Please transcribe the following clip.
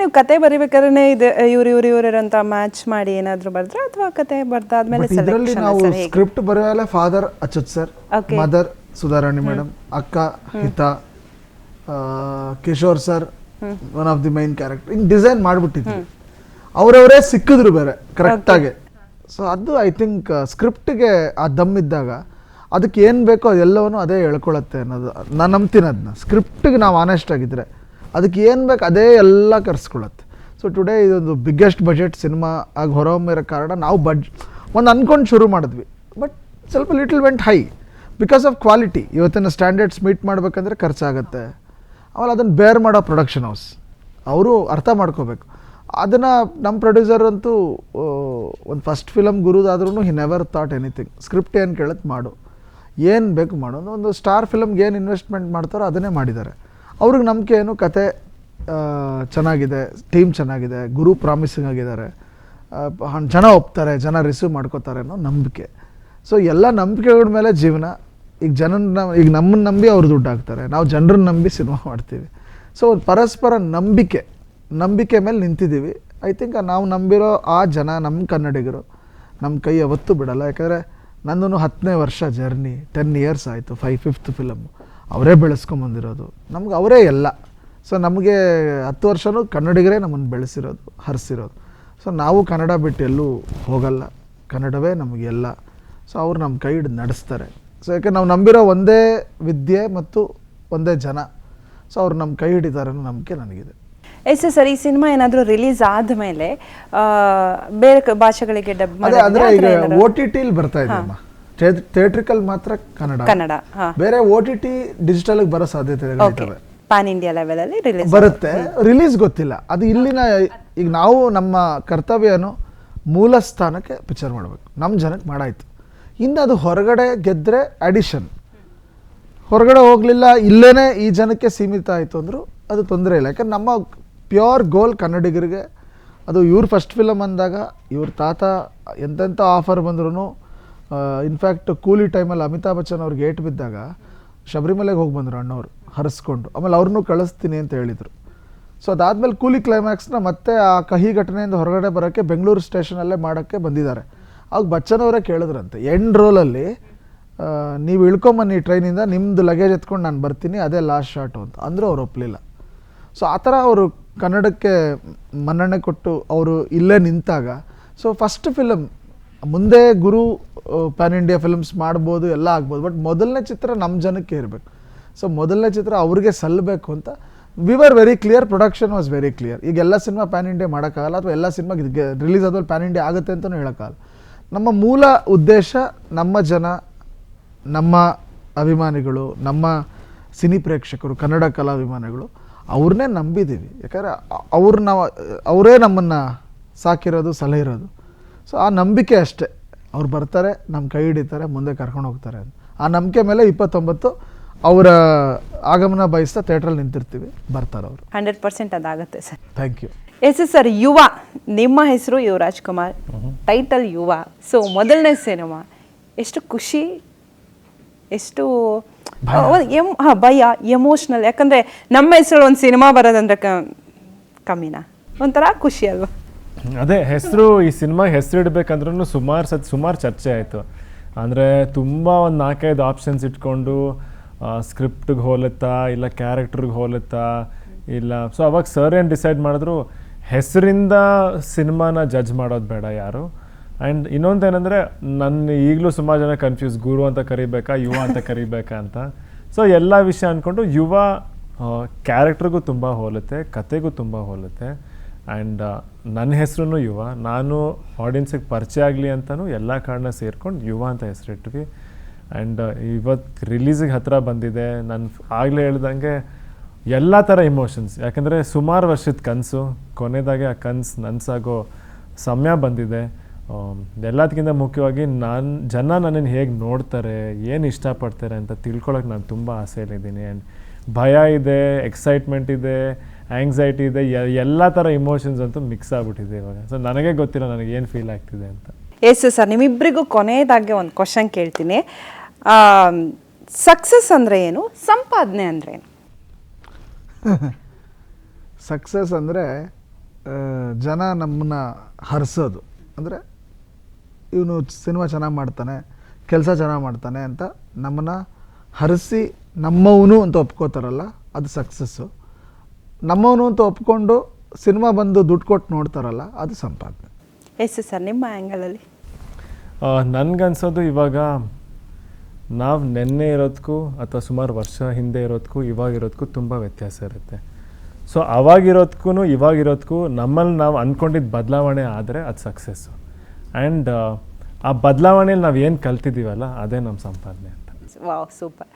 ನೀವು ಕತೆ ಬರಿಬೇಕಾದ್ರೆ ಇದು ಇವ್ರು ಇವ್ರು ಇವ್ರು ಅಂತ ಮ್ಯಾಚ್ ಮಾಡಿ ಏನಾದ್ರು ಬರ್ದ್ರೆ? ಅಥವಾ ಕತೆ ಬರ್ದಾದ್ಮೇಲೆ ಇದರಲ್ಲಿ ನಾವು script ಬರೆಯಲ್ಲ father Achyuth sir mother Sudharani madam ಅಕ್ಕ Hitha Kishore sir one of the main character in design ಮಾಡ್ಬಿಟ್ಟಿದ್ವಿ. ಅವರವರೇ ಸಿಕ್ಕಿದ್ರು ಬೇರೆ ಕರೆಕ್ಟಾಗಿ ಸೊ ಅದು ಐ ಥಿಂಕ್ ಸ್ಕ್ರಿಪ್ಟ್ಗೆ ಆ ದಮ್ ಇದ್ದಾಗ ಅದಕ್ಕೆ ಏನು ಬೇಕೋ ಅದೆಲ್ಲವನ್ನೂ ಅದೇ ಹೇಳ್ಕೊಳತ್ತೆ ಅನ್ನೋದು ನಾನು ನಂಬ್ತೀನಿ ಅದನ್ನ ಸ್ಕ್ರಿಪ್ಟಿಗೆ ನಾವು ಆನೆಸ್ಟ್ ಆಗಿದ್ರೆ ಅದಕ್ಕೆ ಏನು ಬೇಕು ಅದೇ ಎಲ್ಲ ಕರ್ಸ್ಕೊಳತ್ತೆ ಸೊ ಟುಡೇ ಇದೊಂದು ಬಿಗ್ಗೆಸ್ಟ್ ಬಜೆಟ್ ಸಿನಿಮಾ ಆಗಿ ಹೊರಹೊಮ್ಮಿರೋ ಕಾರಣ ನಾವು ಬಜ್ ಒಂದು ಅಂದ್ಕೊಂಡು ಶುರು ಮಾಡಿದ್ವಿ. ಬಟ್ ಸ್ವಲ್ಪ little went high because of quality ಇವತ್ತಿನ ಸ್ಟ್ಯಾಂಡರ್ಡ್ಸ್ ಮೀಟ್ ಮಾಡಬೇಕಂದ್ರೆ ಖರ್ಚಾಗುತ್ತೆ. ಆಮೇಲೆ ಅದನ್ನು ಬೇರ್ ಮಾಡೋ ಪ್ರೊಡಕ್ಷನ್ ಹೌಸ್ ಅವರು ಅರ್ಥ ಮಾಡ್ಕೋಬೇಕು. ಅದನ್ನು ನಮ್ಮ ಪ್ರೊಡ್ಯೂಸರ್ ಅಂತೂ ಒಂದು first film ಗುರುದಾದ್ರೂ he never thought anything script ಏನು ಕೇಳತ್ತೆ ಮಾಡು. ಏನು ಬೇಕು ಮಾಡು. ಒಂದು ಸ್ಟಾರ್ ಫಿಲಮ್ಗೆ ಏನು ಇನ್ವೆಸ್ಟ್ಮೆಂಟ್ ಮಾಡ್ತಾರೋ ಅದನ್ನೇ ಮಾಡಿದ್ದಾರೆ. ಅವ್ರಿಗೆ ನಂಬಿಕೆ ಏನು? ಕತೆ ಚೆನ್ನಾಗಿದೆ ಟೀಮ್ ಚೆನ್ನಾಗಿದೆ, ಗುರು ಪ್ರಾಮಿಸಿಂಗ್ ಆಗಿದ್ದಾರೆ. ಜನ ಒಪ್ತಾರೆ, ಜನ ರಿಸೀವ್ ಮಾಡ್ಕೋತಾರೆ ಅನ್ನೋ ನಂಬಿಕೆ. ಸೊ ಎಲ್ಲ ನಂಬಿಕೆಗಳ ಮೇಲೆ ಜೀವನ. ಈಗ ಜನ ಈಗ ನಮ್ಮನ್ನು ನಂಬಿ ಅವ್ರು ದುಡ್ಡು ಹಾಕ್ತಾರೆ ನಾವು ಜನರನ್ನ ನಂಬಿ ಸಿನಿಮಾ ಮಾಡ್ತೀವಿ. ಸೊ ಪರಸ್ಪರ ನಂಬಿಕೆ ನಂಬಿಕೆ ಮೇಲೆ ನಿಂತಿದ್ದೀವಿ. ಐ ಥಿಂಕ್ ನಾವು ನಂಬಿರೋ ಆ ಜನ, ನಮ್ಮ ಕನ್ನಡಿಗರು, ನಮ್ಮ ಕೈ ಯಾವತ್ತೂ ಬಿಡಲ್ಲ. ಯಾಕಂದರೆ ನಂದು ಹತ್ತನೇ ವರ್ಷ ಜರ್ನಿ ಟೆನ್ ಇಯರ್ಸ್ ಆಯಿತು ಫೈವ್ ಫಿಫ್ತ್ ಫಿಲಮ್ ಅವರೇ ಬೆಳೆಸ್ಕೊಂಬಂದಿರೋದು ನಮ್ಗೆ ಅವರೇ ಎಲ್ಲ. ಸೊ ನಮಗೆ ಹತ್ತು ವರ್ಷವೂ ಕನ್ನಡಿಗರೇ ನಮ್ಮನ್ನು ಬೆಳೆಸಿರೋದು ಹರಿಸಿರೋದು. ಸೊ ನಾವು ಕನ್ನಡ ಬಿಟ್ಟು ಎಲ್ಲೂ ಹೋಗಲ್ಲ. ಕನ್ನಡವೇ ನಮಗೆಲ್ಲ ಸೊ ಅವ್ರು ನಮ್ಮ ಕೈ ಹಿಡಿದು ನಡೆಸ್ತಾರೆ. ಸೊ ಯಾಕೆ ನಾವು ನಂಬಿರೋ ಒಂದೇ ವಿದ್ಯೆ ಮತ್ತು ಒಂದೇ ಜನ. ಸೊ ಅವ್ರು ನಮ್ಮ ಕೈ ಹಿಡಿತಾರೆ ಅನ್ನೋ ನಂಬಿಕೆ ನನಗಿದೆ. ಎಸ್ ಸರ್ ಈ ಸಿನಿಮಾ ಏನಾದರೂ ರಿಲೀಸ್ ಆದಮೇಲೆ ಬೇರೆ ಭಾಷೆಗಳಿಗೆ ಡಬ್ ಅದೇ ಅಂದ್ರೆ ಈಗ ಓ ಟಿ ಟಿಲಿ ಬರ್ತಾ ಇದೆ ಅಮ್ಮ. ಥಿಯೇಟ್ರಿಕಲ್ ಮಾತ್ರ ಕನ್ನಡ. ಕನ್ನಡ ಹಾ. ಬೇರೆ ಓ ಟಿ ಟಿ ಡಿಜಿಟಲ್ ಬರೋ ಸಾಧ್ಯತೆ ಪ್ಯಾನ್ ಇಂಡಿಯಾ ಲೆವೆಲಲ್ಲಿ ರಿಲೀಸ್ ಬರುತ್ತೆ. ರಿಲೀಸ್ ಗೊತ್ತಿಲ್ಲ. ಅದು ಇಲ್ಲಿನ ಈಗ ನಾವು ನಮ್ಮ ಕರ್ತವ್ಯನು ಮೂಲ ಸ್ಥಾನಕ್ಕೆ ಪಿಕ್ಚರ್ ಮಾಡಬೇಕು. ನಮ್ಮ ಜನಕ್ಕೆ ಮಾಡಾಯ್ತು. ಇನ್ನು ಅದು ಹೊರಗಡೆ ಗೆದ್ದರೆ ಅಡಿಷನ್ ಹೊರಗಡೆ ಹೋಗಲಿಲ್ಲ ಇಲ್ಲೇ ಈ ಜನಕ್ಕೆ ಸೀಮಿತ ಆಯಿತು ಅಂದರೂ ಅದು ತೊಂದರೆ ಇಲ್ಲ. ಯಾಕಂದ್ರೆ ನಮ್ಮ ಪ್ಯೂರ್ ಗೋಲ್ ಕನ್ನಡಿಗರಿಗೆ ಅದು ಇವ್ರ ಫಸ್ಟ್ ಫಿಲಮ್ ಅಂದಾಗ ಇವ್ರ ತಾತ ಎಂತೆಂಥ ಆಫರ್ ಬಂದ್ರೂ ಇನ್ಫ್ಯಾಕ್ಟ್ ಕೂಲಿ ಟೈಮಲ್ಲಿ ಅಮಿತಾಬ್ ಬಚ್ಚನ್ ಅವ್ರಿಗೆ ಏಟ್ ಬಿದ್ದಾಗ ಶಬರಿಮಲೆಗೆ ಹೋಗಿ ಬಂದರು ಅಣ್ಣವರು, ಹರಿಸ್ಕೊಂಡು. ಆಮೇಲೆ ಅವ್ರನ್ನೂ ಕಳಿಸ್ತೀನಿ ಅಂತ ಹೇಳಿದರು. ಸೊ ಅದಾದಮೇಲೆ ಕೂಲಿ ಕ್ಲೈಮ್ಯಾಕ್ಸ್ನ ಮತ್ತೆ ಆ ಕಹಿ ಘಟನೆಯಿಂದ ಹೊರಗಡೆ ಬರೋಕ್ಕೆ ಬೆಂಗಳೂರು ಸ್ಟೇಷನಲ್ಲೇ ಮಾಡೋಕ್ಕೆ ಬಂದಿದ್ದಾರೆ. ಆಗ ಬಚ್ಚನ್ ಅವರೇ ಕೇಳಿದ್ರಂತೆ ಎಂಡ್ ರೋಲಲ್ಲಿ ನೀವು ಇಳ್ಕೊಂಬನ್ನಿ ಟ್ರೈನಿಂದ ನಿಮ್ಮದು ಲಗೇಜ್ ಎತ್ಕೊಂಡು ನಾನು ಬರ್ತೀನಿ, ಅದೇ ಲಾಸ್ಟ್ ಶಾಟು ಅಂತ. ಅಂದರೂ ಅವ್ರು ಒಪ್ಪಲಿಲ್ಲ ಸೊ ಆ ಥರ ಅವರು ಕನ್ನಡಕ್ಕೆ ಮನ್ನಣೆ ಕೊಟ್ಟು ಅವರು ಇಲ್ಲೇ ನಿಂತಾಗ ಸೊ ಫಸ್ಟ್ ಫಿಲಮ್ ಮುಂದೆ ಗುರು ಪ್ಯಾನ್ ಇಂಡಿಯಾ ಫಿಲ್ಮ್ಸ್ ಮಾಡ್ಬೋದು, ಎಲ್ಲ ಆಗ್ಬೋದು. ಬಟ್ ಮೊದಲನೇ ಚಿತ್ರ ನಮ್ಮ ಜನಕ್ಕೆ ಇರಬೇಕು. ಸೊ ಮೊದಲನೇ ಚಿತ್ರ ಅವ್ರಿಗೆ ಸಲ್ಲಬೇಕು ಅಂತ we were very clear production was very clear ಈಗ ಎಲ್ಲ ಸಿನಿಮಾ ಪ್ಯಾನ್ ಇಂಡಿಯಾ ಮಾಡೋಕ್ಕಾಗಲ್ಲ, ಅಥವಾ ಎಲ್ಲ ಸಿನಿಮಾ ರಿಲೀಸ್ ಆದ್ಮೇಲೆ ಪ್ಯಾನ್ ಇಂಡಿಯಾ ಆಗುತ್ತೆ ಅಂತಲೂ ಹೇಳೋಕ್ಕಾಗಲ್ಲ. ನಮ್ಮ ಮೂಲ ಉದ್ದೇಶ, ನಮ್ಮ ಜನ, ನಮ್ಮ ಅಭಿಮಾನಿಗಳು, ನಮ್ಮ ಸಿನಿ ಪ್ರೇಕ್ಷಕರು, ಕನ್ನಡ ಕಲಾಭಿಮಾನಿಗಳು ಅವ್ರನ್ನೇ ನಂಬಿದ್ದೀವಿ. ಯಾಕಂದರೆ ಅವ್ರನ್ನ, ಅವರೇ ನಮ್ಮನ್ನು ಸಾಕಿರೋದು, ಸಲಹೆ ಇರೋದು. ಸೊ ಆ ನಂಬಿಕೆ ಅಷ್ಟೇ. ಅವ್ರು ಬರ್ತಾರೆ ನಮ್ಮ ಕೈ ಹಿಡಿತಾರೆ ಮುಂದೆ ಕರ್ಕೊಂಡು ಹೋಗ್ತಾರೆ ಅಂತ. ಆ ನಂಬಿಕೆ ಮೇಲೆ ಇಪ್ಪತ್ತೊಂಬತ್ತು ಅವರ ಆಗಮನ ಬಯಸ್ತಾ ಥಿಯೇಟ್ರಲ್ಲಿ ನಿಂತಿರ್ತೀವಿ ಬರ್ತಾರೆ ಅವರು. Hundred percent ಅದಾಗುತ್ತೆ sir. Thank you yes yes sir Yuva. ನಿಮ್ಮ ಹೆಸರು ಯುವರಾಜ್ ಕುಮಾರ್. ಟೈಟಲ್ ಯುವ. ಸೊ ಮೊದಲನೇ ಸಿನಿಮಾ. ಎಷ್ಟು ಖುಷಿ ಎಷ್ಟು ಎಂ ಹಾಂ ಭಯ ಎಮೋಷ್ನಲ್. ಯಾಕಂದರೆ ನಮ್ಮ ಹೆಸರು ಒಂದು ಸಿನಿಮಾ ಬರೋದಂದ್ರೆ ಕಮ್ಮಿನಾ? ಒಂಥರ ಖುಷಿ ಅಲ್ವಾ? ಅದೇ ಹೆಸರು ಈ ಸಿನಿಮಾ ಹೆಸರು ಇಡಬೇಕಂದ್ರೂ ಸುಮಾರು ಸತ್ ಸುಮಾರು ಚರ್ಚೆ ಆಯಿತು. ಅಂದರೆ ತುಂಬ ಒಂದು ನಾಲ್ಕೈದು ಆಪ್ಷನ್ಸ್ ಇಟ್ಕೊಂಡು ಸ್ಕ್ರಿಪ್ಟಿಗೆ ಹೋಲುತ್ತಾ, ಇಲ್ಲ ಕ್ಯಾರೆಕ್ಟ್ರಿಗೆ ಹೋಲುತ್ತಾ, ಇಲ್ಲ ಸೊ ಅವಾಗ ಸರ್ ಏನು ಡಿಸೈಡ್ ಮಾಡಿದ್ರು, ಹೆಸರಿಂದ ಸಿನಿಮಾನ ಜಡ್ಜ್ ಮಾಡೋದು ಬೇಡ ಯಾರು. ಆ್ಯಂಡ್ ಇನ್ನೊಂದು ಏನಂದರೆ ನನ್ನ ಈಗಲೂ ಸುಮಾರು ಜನ ಕನ್ಫ್ಯೂಸ್ ಗುರು ಅಂತ ಕರಿಬೇಕಾ, ಯುವ ಅಂತ ಕರಿಬೇಕಾ ಅಂತ. ಸೊ ಎಲ್ಲ ವಿಷಯ ಅಂದ್ಕೊಂಡು ಯುವ ಕ್ಯಾರೆಕ್ಟ್ರಿಗೂ ತುಂಬ ಹೋಲುತ್ತೆ, ಕತೆಗೂ ತುಂಬ ಹೋಲುತ್ತೆ. ಆ್ಯಂಡ್ ನನ್ನ ಹೆಸರು ಯುವ. ನಾನು ಆಡಿಯನ್ಸಿಗೆ ಪರಿಚಯ ಆಗಲಿ ಅಂತಲೂ ಎಲ್ಲ ಕಾರಣ ಸೇರ್ಕೊಂಡು ಯುವ ಅಂತ ಹೆಸರಿಟ್ವಿ. ಆ್ಯಂಡ್ ಇವತ್ತು ರಿಲೀಸಿಗೆ ಹತ್ತಿರ ಬಂದಿದೆ. ನಾನು ಆಗಲೇ ಹೇಳ್ದಂಗೆ ಎಲ್ಲ ಥರ ಇಮೋಷನ್ಸ್ ಯಾಕಂದರೆ ಸುಮಾರು ವರ್ಷದ ಕನಸು, ಕೊನೆದಾಗೆ ಆ ಕನಸು ನನಸಾಗೋ ಸಮಯ ಬಂದಿದೆ. ಎಲ್ಲದಕ್ಕಿಂತ ಮುಖ್ಯವಾಗಿ ನಾನು, ಜನ ನನ್ನನ್ನು ಹೇಗೆ ನೋಡ್ತಾರೆ, ಏನು ಇಷ್ಟಪಡ್ತಾರೆ ಅಂತ ತಿಳ್ಕೊಳಕ್ಕೆ ನಾನು ತುಂಬ ಆಸೆಯಲ್ಲಿದ್ದೀನಿ. ಆ್ಯಂಡ್ ಭಯ ಇದೆ ಎಕ್ಸೈಟ್ಮೆಂಟ್ ಇದೆ ಆ್ಯಂಗ್ಸೈಟಿ ಇದೆ ಎಲ್ಲ ಥರ ಇಮೋಷನ್ಸ್ ಅಂತೂ ಮಿಕ್ಸ್ ಆಗ್ಬಿಟ್ಟಿದೆ ಇವಾಗ. ಸೊ ನನಗೆ ಗೊತ್ತಿಲ್ಲ ನನಗೆ ಏನು ಫೀಲ್ ಆಗ್ತಿದೆ ಅಂತ. ಎಸ್ ಸರ್ ನಿಮ್ಮಿಬ್ಬರಿಗೂ ಕೊನೆಯದಾಗಿ ಒಂದು ಕ್ವಶನ್ ಕೇಳ್ತೀನಿ. ಸಕ್ಸಸ್ ಅಂದರೆ ಏನು? ಸಂಪಾದನೆ ಅಂದರೆ ಏನು? ಸಕ್ಸಸ್ ಅಂದರೆ ಜನ ನಮ್ಮನ್ನ ಹರಿಸೋದು. ಅಂದರೆ ಇವನು ಸಿನಿಮಾ ಚೆನ್ನಾಗಿ ಮಾಡ್ತಾನೆ ಕೆಲಸ ಚೆನ್ನಾಗಿ ಮಾಡ್ತಾನೆ ಅಂತ ನಮ್ಮನ್ನ ಹರಿಸಿ ನಮ್ಮವನು ಅಂತ ಒಪ್ಕೋತಾರಲ್ಲ ಅದು ಸಕ್ಸಸ್ಸು ನಮ್ಮವನು ಅಂತ ಒಪ್ಕೊಂಡು ಸಿನಿಮಾ ಬಂದು ದುಡ್ಡು ಕೊಟ್ಟು ನೋಡ್ತಾರಲ್ಲ ಅದು ಸಂಪಾದನೆ. ಎಸ್ ಸರ್ ನಿಮ್ಮ ಆ್ಯಂಗಲಲ್ಲಿ ನನಗನ್ಸೋದು ಇವಾಗ ನಾವು ನೆನ್ನೆ ಇರೋದಕ್ಕೂ ಅಥವಾ ಸುಮಾರು ವರ್ಷ ಹಿಂದೆ ಇರೋದಕ್ಕೂ ಇವಾಗ ಇರೋದಕ್ಕೂ ತುಂಬ ವ್ಯತ್ಯಾಸ ಇರುತ್ತೆ. ಸೊ ಅವಾಗಿರೋದಕ್ಕೂ ಇವಾಗಿರೋದಕ್ಕೂ ನಮ್ಮಲ್ಲಿ ನಾವು ಅಂದ್ಕೊಂಡಿದ್ದ ಬದಲಾವಣೆ ಆದರೆ ಅದು ಸಕ್ಸಸ್ಸು ಆ್ಯಂಡ್ ಆ ಬದಲಾವಣೆಯಲ್ಲಿ ನಾವು ಏನು ಕಲ್ತಿದ್ದೀವಲ್ಲ ಅದೇ ನಮ್ಮ ಸಂಪಾದನೆ ಅಂತ. Wow super